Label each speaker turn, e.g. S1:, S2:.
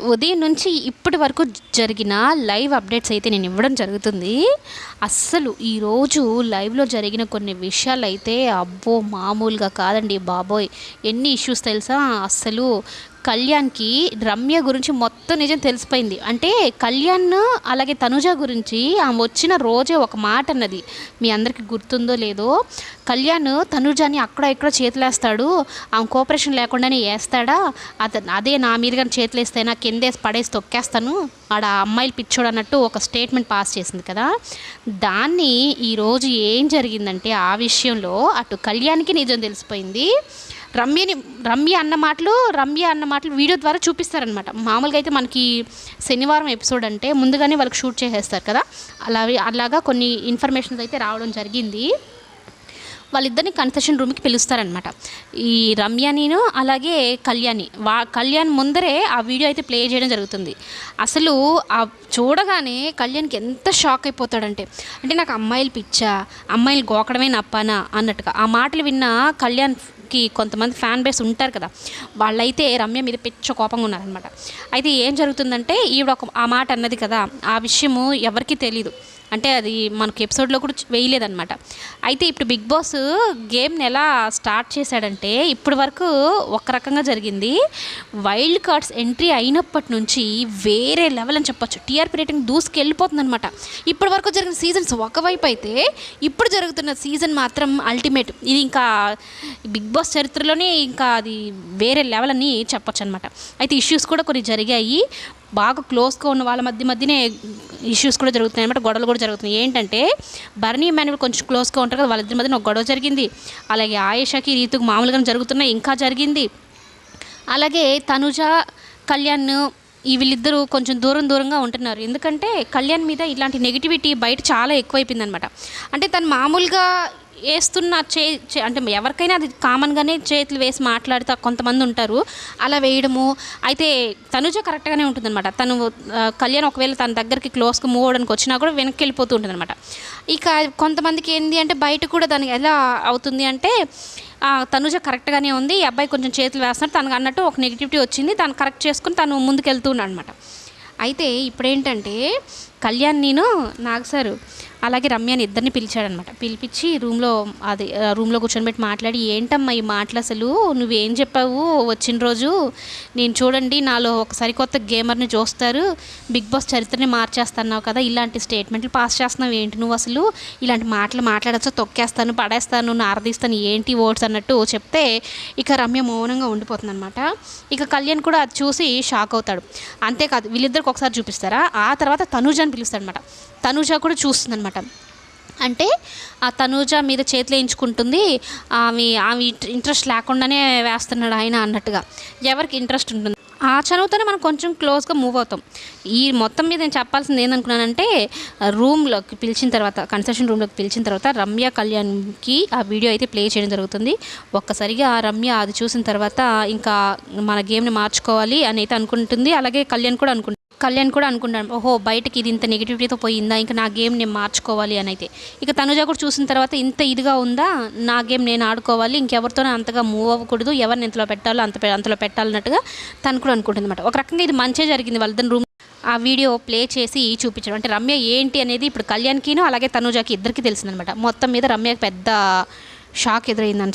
S1: ఉదయం నుంచి ఇప్పటి వరకు జరిగిన లైవ్ అప్డేట్స్ అయితే నేను ఇవ్వడం జరుగుతుంది. అస్సలు ఈరోజు లైవ్లో జరిగిన కొన్ని విషయాలు అయితే అబ్బో మామూలుగా కాదండి బాబోయ్. ఎన్ని ఇష్యూస్ తెలుసా? అస్సలు కళ్యాణ్కి రమ్య గురించి మొత్తం నిజం తెలిసిపోయింది. అంటే కళ్యాణ్ అలాగే తనుజ గురించి ఆమె వచ్చిన రోజే ఒక మాట అన్నది. మీ అందరికీ గుర్తుందో లేదో కళ్యాణ్ తనుజాని అక్కడ ఇక్కడ చేతులేస్తాడు. ఆమె కోఆపరేషన్ లేకుండానే వేస్తాడా అతను అదే నా మీద కానీ చేతులేస్తే నా కిందేసి పడేసి తొక్కేస్తాను. ఆడ అమ్మాయిలు పిచ్చోడు అన్నట్టు ఒక స్టేట్మెంట్ పాస్ చేసింది కదా. దాన్ని ఈరోజు ఏం జరిగిందంటే ఆ విషయంలో అటు కళ్యాణ్కి నిజం తెలిసిపోయింది. రమ్యని రమ్య అన్న మాటలు రమ్య అన్న మాటలు వీడియో ద్వారా చూపిస్తారనమాట మామూలుగా అయితే మనకి శనివారం ఎపిసోడ్ అంటే ముందుగానే వాళ్ళకి షూట్ చేసేస్తారు కదా. అలా అలాగా కొన్ని ఇన్ఫర్మేషన్స్ అయితే రావడం జరిగింది. వాళ్ళిద్దరిని కన్సెషన్ రూమ్కి పిలుస్తారనమాట ఈ రమ్యనిను అలాగే కళ్యాణి. వా కళ్యాణ్ ముందరే ఆ వీడియో అయితే ప్లే చేయడం జరుగుతుంది. అసలు ఆ చూడగానే కళ్యాణ్కి ఎంత షాక్ అయిపోతాడంటే అంటే నాకు అమ్మాయిలు పిచ్చా అమ్మాయిలు గోకడమే నప్పానా అన్నట్టుగా. ఆ మాటలు విన్న కళ్యాణ్కి కొంతమంది ఫ్యాన్ బేస్ ఉంటారు కదా వాళ్ళైతే రమ్య మీద పిచ్చ కోపంగా ఉన్నారనమాట అయితే ఏం జరుగుతుందంటే ఈవిడ ఒక ఆ మాట అన్నది కదా ఆ విషయము ఎవరికీ తెలీదు. అంటే అది మనకు ఎపిసోడ్లో కూడా వేయలేదనమాట వేయలేదన్నమాట. అయితే ఇప్పుడు బిగ్ బాస్ గేమ్ని ఎలా స్టార్ట్ చేశాడంటే ఇప్పటి వరకు ఒక రకంగా జరిగింది. వైల్డ్ కార్డ్స్ ఎంట్రీ అయినప్పటి నుంచి వేరే లెవెల్ అని చెప్పొచ్చు. టీఆర్పీ రేటింగ్ దూసుకెళ్ళిపోతుందనమాట ఇప్పటి వరకు జరిగిన సీజన్స్ ఒకవైపు అయితే ఇప్పుడు జరుగుతున్న సీజన్ మాత్రం అల్టిమేట్. ఇది ఇంకా బిగ్ బాస్ చరిత్రలోనే ఇంకా అది వేరే లెవెల్ అని చెప్పొచ్చు అనమాట అయితే ఇష్యూస్ కూడా కొన్ని జరిగాయి. బాగా క్లోజ్గా ఉన్న వాళ్ళ మధ్య మధ్యనే ఇష్యూస్ కూడా జరుగుతున్నాయి అనమాట గొడవలు కూడా జరుగుతున్నాయి. ఏంటంటే బర్నీ మాన్యువల్ కొంచెం క్లోజ్గా ఉంటారు కదా వాళ్ళిద్దరి మధ్యన ఒక గొడవ జరిగింది. అలాగే ఆయేషాకి రీతుకు మామూలుగానే జరుగుతున్నాయి ఇంకా జరిగింది. అలాగే తనుజ కళ్యాణ్ వీళ్ళిద్దరూ కొంచెం దూరం దూరంగా ఉంటున్నారు. ఎందుకంటే కళ్యాణ్ మీద ఇలాంటి నెగిటివిటీ బయట చాలా ఎక్కువైపోయిందనమాట అంటే తను మామూలుగా వేస్తున్న చే అంటే ఎవరికైనా అది కామన్గానే చేతులు వేసి మాట్లాడుతూ కొంతమంది ఉంటారు. అలా వేయడము అయితే తనుజ కరెక్ట్గానే ఉంటుందన్నమాట. తను కళ్యాణ్ ఒకవేళ తన దగ్గరికి క్లోజ్గా మూవ్ అవడానికి వచ్చినా కూడా వెనక్కి వెళ్ళిపోతూ ఉంటుందన్నమాట. ఇక కొంతమందికి ఏంటి అంటే బయట కూడా దానికి ఎలా అవుతుంది అంటే తనుజ కరెక్ట్గానే ఉంది ఈ అబ్బాయి కొంచెం చేతులు వేస్తున్నాడు తనకు అన్నట్టు ఒక నెగిటివిటీ వచ్చింది తను కరెక్ట్ చేసుకుని తను ముందుకు వెళ్తున్నాడు అనమాట అయితే ఇప్పుడేంటంటే కళ్యాణ్ నేను నాగ్ సారు అలాగే రమ్యని ఇద్దరిని పిలిచాడనమాట. పిలిపించి రూమ్లో అది రూమ్లో కూర్చొని పెట్టి మాట్లాడి ఏంటమ్మా ఈ మాటలు అసలు? నువ్వేం చెప్పావు వచ్చిన రోజు? నేను చూడండి నాలో ఒక సరికొత్త గేమర్ని చూస్తారు. బిగ్ బాస్ చరిత్రని మార్చేస్తున్నావు కదా ఇలాంటి స్టేట్మెంట్లు పాస్ చేస్తున్నావు ఏంటి? నువ్వు అసలు ఇలాంటి మాటలు మాట్లాడచ్చు? తొక్కేస్తాను పడేస్తాను నారదీస్తాను ఏంటి ఓట్స్ అన్నట్టు చెప్తే ఇక రమ్య మౌనంగా ఉండిపోతుంది అనమాట ఇక కళ్యాణ్ కూడా అది చూసి షాక్ అవుతాడు. అంతేకాదు వీళ్ళిద్దరికి ఒకసారి చూపిస్తారా? ఆ తర్వాత తనూజ అని పిలుస్తాడనమాట. తనూజ కూడా అనమాట అంటే ఆ తనూజ మీద చేతులు వేయించుకుంటుంది ఆమె ఆమె ఇంట్రెస్ట్ లేకుండానే వేస్తున్నాడు ఆయన అన్నట్టుగా. ఎవరికి ఇంట్రెస్ట్ ఉంటుంది? ఆ చనువుతోనే మనం కొంచెం క్లోజ్గా మూవ్ అవుతాం. ఈ మొత్తం మీద నేను చెప్పాల్సింది ఏందనుకున్నానంటే రూమ్లోకి పిలిచిన తర్వాత కన్సెషన్ రూమ్లోకి పిలిచిన తర్వాత రమ్య కళ్యాణ్కి ఆ వీడియో అయితే ప్లే చేయడం జరుగుతుంది. ఒక్కసారిగా ఆ రమ్య అది చూసిన తర్వాత ఇంకా మన గేమ్ని మార్చుకోవాలి అని అయితే అనుకుంటుంది. అలాగే కళ్యాణ్ కూడా అనుకుంటుంది కళ్యాణ్ కూడా అనుకుంటాను ఓహో బయటకి ఇది ఇంత నెగిటివిటీతో పోయిందా? ఇంకా నా గేమ్ నేను మార్చుకోవాలి అని అయితే. ఇక తనుజ కూడా చూసిన తర్వాత ఇంత ఇదిగా ఉందా? నా గేమ్ నేను ఆడుకోవాలి ఇంకెవరితోనే అంతగా మూవ్ అవ్వకూడదు ఎవరిని ఎంతలో పెట్టాలో అంత అంతలో పెట్టాలన్నట్టుగా తను కూడా అనుకుంటుంది అనమాట ఒక రకంగా ఇది మంచిగా జరిగింది వాళ్ళ రూమ్ ఆ వీడియో ప్లే చేసి చూపించడం. అంటే రమ్య ఏంటి అనేది ఇప్పుడు కళ్యాణ్కిను అలాగే తనుజాకి ఇద్దరికి తెలిసిందనమాట మొత్తం మీద రమ్యకి పెద్ద షాక్ ఎదురైందని చెప్పి